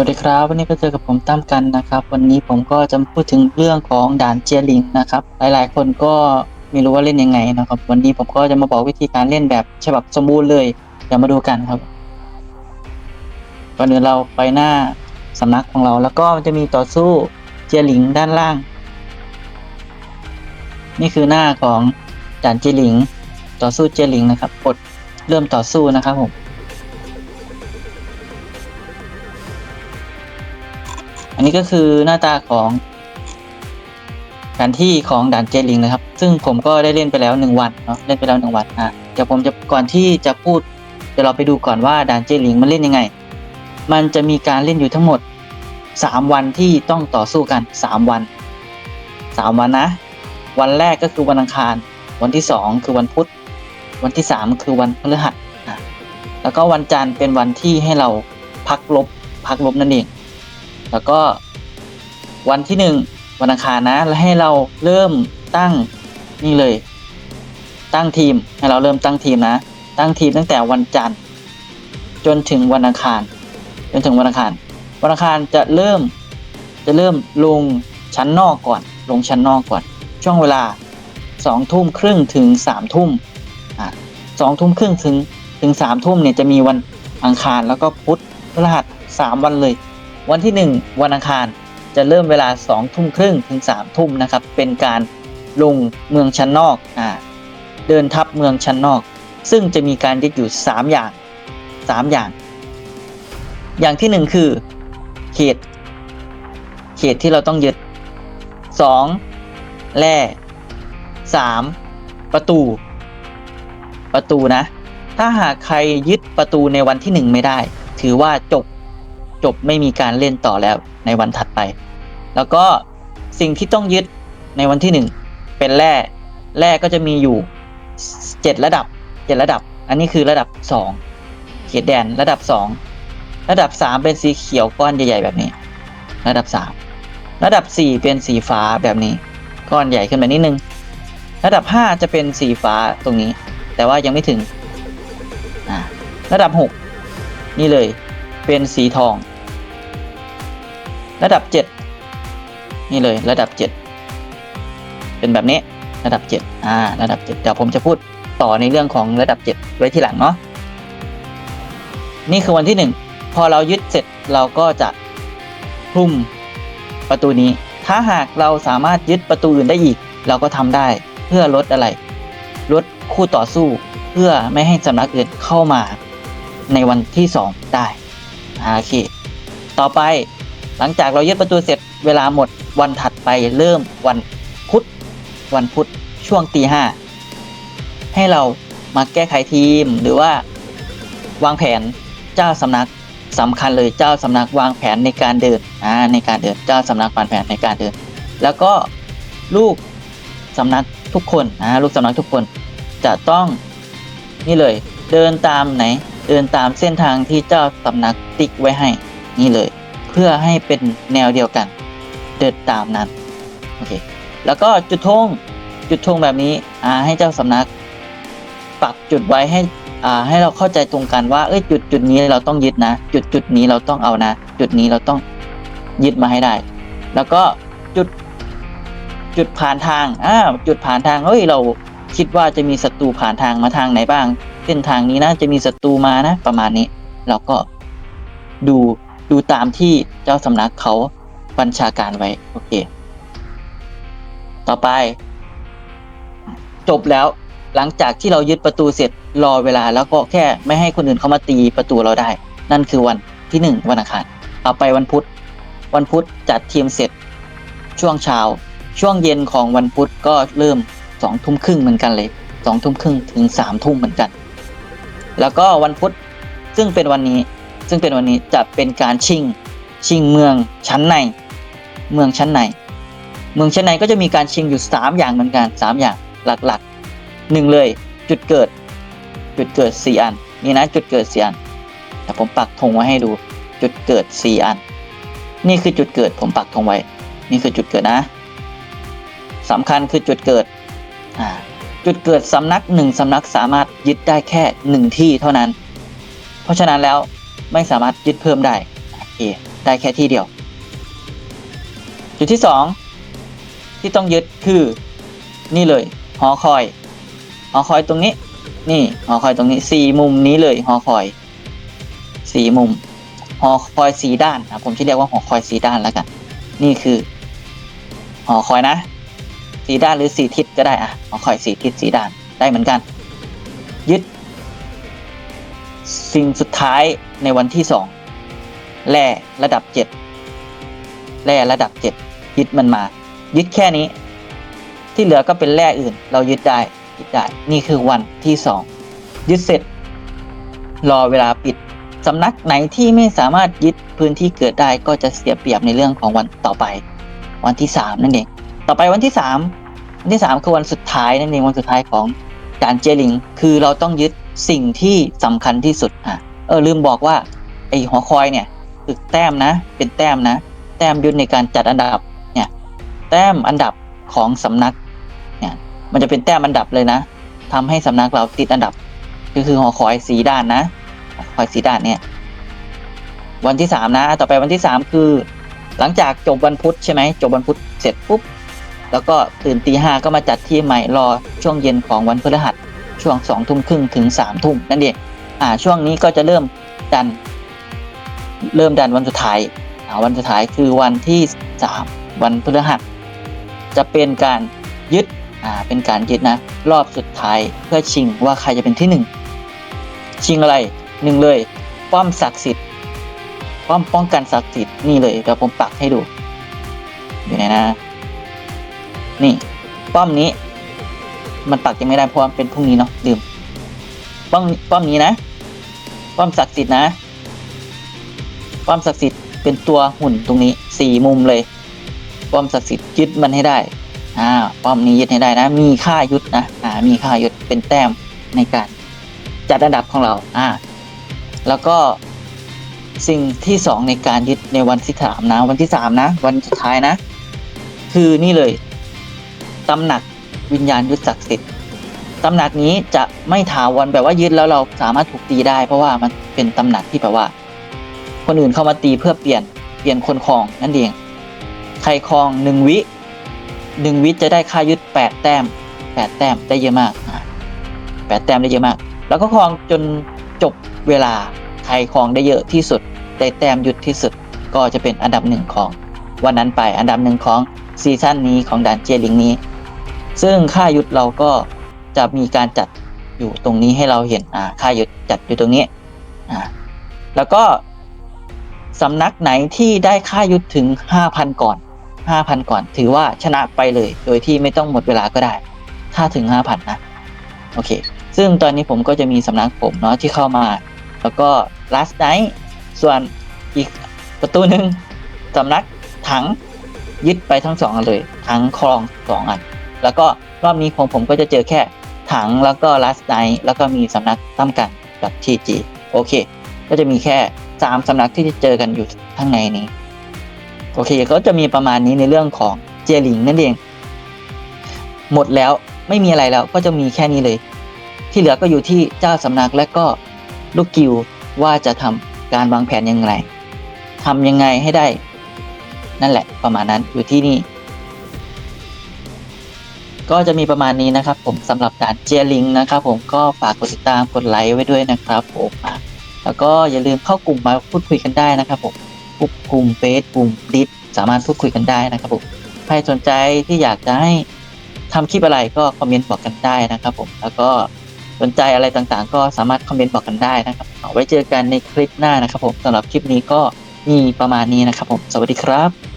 วัสดีครับ วันนี้ก็เจอกับผมตั้มกันนะครับ วันนี้ผมก็จะพูดถึงเรื่องของด่านเจียลิงนะครับ หลายๆ คนก็ไม่รู้ว่าเล่นยังไงนะครับ วันนี้ผมก็จะมาบอกวิธีการเล่นแบบฉบับสมบูรณ์เลยเดี๋ยวมาดูกันครับก่อนอื่นเราไปหน้าสำนักของเรา แล้วก็จะมีต่อสู้เจียหลิงด้านล่าง นี่คือหน้าของด่านเจียหลิง ต่อสู้เจียหลิงนะครับกดเริ่มต่อสู้นะครับผม อันนี้ก็คือหน้าตาของแผนที่ของด่านเจลิงนะครับ ซึ่งผมก็ได้เล่นไปแล้วหนึ่งวันเนาะเล่นไปแล้วหนึ่งวันอะเดี๋ยวผมจะก่อนที่จะพูดเดี๋ยวเราไปดูก่อนว่าด่านเจลิงมันเล่นยังไง มันจะมีการเล่นอยู่ทั้งหมดสามวันที่ต้องต่อสู้กันสามวันสามวันนะ วันแรกก็คือวันอังคาร วันที่สองคือวันพุธ วันที่สามคือวันพฤหัสแล้วก็วันจันทร์เป็นวันที่ให้เราพักลบพักลบนั่นเอง แล้วก็วันที่หนึ่งวันอังคารนะ แล้วให้เราเริ่มตั้งนี่เลย ตั้งทีมให้เราเริ่มตั้งทีมนะ ตั้งทีมตั้งแต่วันจันทร์ จนถึงวันอังคาร จนถึงวันอังคาร วันอังคารจะเริ่มจะเริ่มลงชั้นนอกก่อน ลงชั้นนอกก่อน ช่วงเวลาสองทุ่มครึ่งถึงสามทุ่มอะสองทุ่มครึ่งถึงถึงสามทุ่มเนี่ยจะมีวันอังคารแล้วก็พุธพฤหัสสามวันเลย วันที่ 1 วันอังคารจะเริ่มเวลา 2 ทุ่มครึ่งถึง 3 ทุ่มนะครับ เป็นการลงเมืองชั้นนอกอ่าเดินทับเมืองชั้นนอก ซึ่งจะมีการยึดอยู่ 3 อย่าง 3 อย่าง อย่างที่ 1 คือ เขต เขตที่เราต้องยึด 2. แร่ 3. ประตู ประตูนะ ถ้าหากใครยึดประตูในวันที่ 1 ไม่ได้ ถือว่าจบ จบไม่มีการเล่นต่อแล้วในวันถัดไป แล้วก็สิ่งที่ต้องยึดในวันที่หนึ่งเป็นแร่แร่ก็จะมีอยู่เจ็ดระดับเจ็ดระดับ อันนี้คือระดับสองเขตแดนระดับสองระดับสามเป็นสีเขียวก้อนใหญ่ๆแบบนี้ ระดับสามระดับสี่เป็นสีฟ้าแบบนี้ ก้อนใหญ่ขึ้นมานิดนึง ระดับห้าจะเป็นสีฟ้าตรงนี้ แต่ว่ายังไม่ถึง ระดับหกนี่เลย เป็นสีทอง ระดับ 7 นี่เลยระดับ 7 เป็นแบบนี้ระดับ 7 อ่า ระดับ 7 เดี๋ยวผมจะพูดต่อในเรื่องของระดับ 7 ไว้ที่หลังเนาะ นี่คือวันที่ 1 พอเรายึดเสร็จเราก็จะคลุมประตูนี้ ถ้าหากเราสามารถยึดประตูอื่นได้อีก เราก็ทำได้เพื่อลดอะไร ลดคู่ต่อสู้ เพื่อไม่ให้สำนักอื่นเข้ามาในวันที่ 2 ได้ โอเค ต่อไปหลังจากเรายึดประตูเสร็จเวลาหมดวันถัดไปเริ่มวันพุธวันพุธช่วงตีห้าให้เรามาแก้ไขทีมหรือว่าวางแผนเจ้าสำนักสำคัญเลยเจ้าสำนักวางแผนในการเดินอ่าในการเดินเจ้าสำนักวางแผนในการเดิน แล้วก็ลูกสำนักทุกคนนะลูกสำนักทุกคนจะต้องนี่เลยเดินตามไหน เดินตามเส้นทางที่เจ้าสำนักติ๊กไว้ให้นี่เลย เพื่อให้เป็นแนวเดียวกัน เดินตามนั้นโอเคแล้วก็จุดธงจุดธงแบบนี้อ่าให้เจ้าสำนัก ปักจุดไว้ให้อ่าให้เราเข้าใจตรงกันว่าเอ้ยจุดจุดนี้เราต้องยึดนะ จุดจุดนี้เราต้องเอานะ จุดนี้เราต้องยึดมาให้ได้ แล้วก็จุดจุดผ่านทางอ่าจุดผ่านทางเฮ้ยเราคิดว่าจะมีศัตรูผ่านทางมาทางไหนบ้าง เส้นทางนี้นะจะมีศัตรูมานะ ประมาณนี้ เราก็ดูดูตามที่เจ้าสำนักเขาบัญชาการไว้โอเค ต่อไป จบแล้วหลังจากที่เรายึดประตูเสร็จรอเวลา แล้วก็แค่ไม่ให้คนอื่นเข้ามาตีประตูเราได้ นั่นคือวันที่หนึ่งวันอังคารต่อไปวันพุธ วันพุธจัดทีมเสร็จ ช่วงเช้า ช่วงเย็นของวันพุธก็เริ่มสองทุ่มครึ่งเหมือนกันเลยสองทุ่มครึ่งถึงสามทุ่มเหมือนกัน แล้วก็วันพุธซึ่งเป็นวันนี้ซึ่งเป็นวันนี้จะเป็นการชิงชิงเมืองชั้นใน เมืองชั้นใน เมืองชั้นในก็จะมีการชิงอยู่ 3 อย่างเหมือนกัน 3 อย่างหลักๆหนึ่งเลยจุดเกิด จุดเกิด 4 อันนี่นะจุดเกิด 4 อัน แต่ผมปักธงไว้ให้ดูจุดเกิด 4 อัน นี่คือจุดเกิดผมปักธงไว้ นี่คือจุดเกิดนะสำคัญคือจุดเกิดอ่า จุดเกิดสำนักหนึ่งสำนักสามารถยึดได้แค่หนึ่งที่เท่านั้น เพราะฉะนั้นแล้วไม่สามารถยึดเพิ่มได้โอเคได้แค่ที่เดียว จุดที่สองที่ต้องยึดคือนี่เลยหอคอย หอคอยตรงนี้ นี่หอคอยตรงนี้สี่มุมนี้เลยหอคอยสี่มุมหอคอยสีด้านนะผมจะเรียกว่าหอคอยสีด้านแล้วกัน นี่คือ หอคอยนะ สีด้านหรือสีทิศก็ได้อะหอคอยสีทิศสีด้านได้เหมือนกัน ยึด สิ่งสุดท้ายในวันที่สองแร่ระดับเจ็ดแร่ระดับเจ็ดยึดมันมา ยึดแค่นี้ ที่เหลือก็เป็นแร่อื่น เรายึดได้ยึดได้ นี่คือวันที่สองยึดเสร็จ รอเวลาปิดสำนักไหนที่ไม่สามารถยึดพื้นที่เกิดได้ก็จะเสียเปรียบในเรื่องของวันต่อไป วันที่สามนั่นเอง ต่อไปวันที่สามวันที่สามคือวันสุดท้ายนั่นเองวันสุดท้ายของการเจลิง คือเราต้องยึดสิ่งที่สำคัญที่สุดอะเออลืมบอกว่าไอหัวคอยเนี่ยคือแต้มนะ เป็นแต้มนะ แต้มยุทธในการจัดอันดับเนี่ยแต้มอันดับของสำนักเนี่ยมันจะเป็นแต้มอันดับเลยนะทำให้สำนักเราติดอันดับ ก็คือหอคอยสีด้านนะหอคอยสีด้านเนี่ยวันที่สามนะ ต่อไปวันที่สามคือ หลังจากจบวันพุธใช่ไหมจบวันพุธเสร็จปุ๊บ แล้วก็ตื่นตีห้าก็มาจัดที่ใหม่รอช่วงเย็นของวันพฤหัส ช่วงสองทุ่มครึ่งถึงสามทุ่มนั่นเองอ่าช่วงนี้ก็จะเริ่มดัน เริ่มดันวันสุดท้ายอ่าวันสุดท้ายคือวันที่สามวันพฤหัส จะเป็นการยึดอ่าเป็นการยึดนะ รอบสุดท้ายเพื่อชิงว่าใครจะเป็นที่หนึ่งชิงอะไรหนึ่งเลย ป้อมศักดิ์สิทธิ์ป้อมป้องกันศักดิ์สิทธิ์นี่เลยเดี๋ยวผมปักให้ดูอยู่ไหนนะ นี่ ป้อมนี้ มันปักยังไม่ได้เพราะเป็นพรุ่งนี้เนาะลืมป้อมป้อมนี้นะ ป้อมศักดิ์สิทธิ์นะ ป้อมศักดิ์สิทธิ์เป็นตัวหุ่นตรงนี้สี่มุมเลย ป้อมศักดิ์สิทธิ์ยึดมันให้ได้อ่าป้อมนี้ยึดให้ได้นะ มีค่ายุดนะอ่ามีค่ายุดเป็นแต้มในการจัดอันดับของเราอ่าแล้วก็สิ่งที่สองในการยึดในวันที่สามนะ วันที่สามนะ วันสุดท้ายนะ คือนี่เลย ตำหนักวิญญาณยุทธศักดิ์สิทธิ์ตำหนักนี้จะไม่ถาวรแบบว่ายึดแล้วเราสามารถถูกตีได้ เพราะว่ามันเป็นตำหนักที่แบบว่า คนอื่นเข้ามาตีเพื่อเปลี่ยนเปลี่ยนคนครองนั่นเอง ใครครองหนึ่งวิหนึ่งวิจะได้ค่ายึดแปดแต้มแปดแต้มได้เยอะมากแปดแต้มได้เยอะมาก แล้วก็ครองจนจบเวลาใครครองได้เยอะที่สุดได้แต้มยุดที่สุดก็จะเป็นอันดับหนึ่งของวันนั้นไปอันดับหนึ่งของซีซั่นนี้ของด่านเจลิงนี้ ซึ่งค่ายุดเราก็จะมีการจัดอยู่ตรงนี้ให้เราเห็นอ่าค่ายุดจัดอยู่ตรงนี้อ่าแล้วก็สำนักไหนที่ได้ค่ายุดถึง 5,000 ก่อน 5,000 ก่อน ถือว่าชนะไปเลย โดยที่ไม่ต้องหมดเวลาก็ได้ ถ้าถึง 5,000 นะ โอเค ซึ่งตอนนี้ผมก็จะมีสำนักผมเนาะที่เข้ามา แล้วก็ last night ส่วนอีกประตูหนึ่งสำนักถังยึดไปทั้งสองอันเลย ทั้งคลองสองอัน แล้วก็รอบนี้ของผมก็จะเจอแค่ถังแล้วก็ last night แล้วก็มีสำนักตั้มกันกับ TG โอเค ก็จะมีแค่สามสำนักที่จะเจอกันอยู่ข้างในนี้ โอเค ก็จะมีประมาณนี้ในเรื่องของเจลิงนั่นเอง หมดแล้วไม่มีอะไรแล้วก็จะมีแค่นี้เลย ที่เหลือก็อยู่ที่เจ้าสำนักและก็ลูกกิวว่าจะทำการวางแผนยังไงทำยังไงให้ได้ นั่นแหละประมาณนั้นอยู่ที่นี่ ก็จะมีประมาณนี้นะครับผมสำหรับการเจลิงนะครับผมก็ฝากกดติดตามกดไลค์ไว้ด้วยนะครับผมแล้วก็อย่าลืมเข้ากลุ่มมาพูดคุยกันได้นะครับผมกลุ่มเฟซกลุ่มดิสสามารถพูดคุยกันได้นะครับผมใครสนใจที่อยากจะให้ทำคลิปอะไรก็คอมเมนต์บอกกันได้นะครับผมแล้วก็สนใจอะไรต่างๆ ก็สามารถคอมเมนต์บอกกันได้นะครับเอาไว้เจอกันในคลิปหน้านะครับผมสำหรับคลิปนี้ก็มีประมาณนี้นะครับผม สวัสดีครับ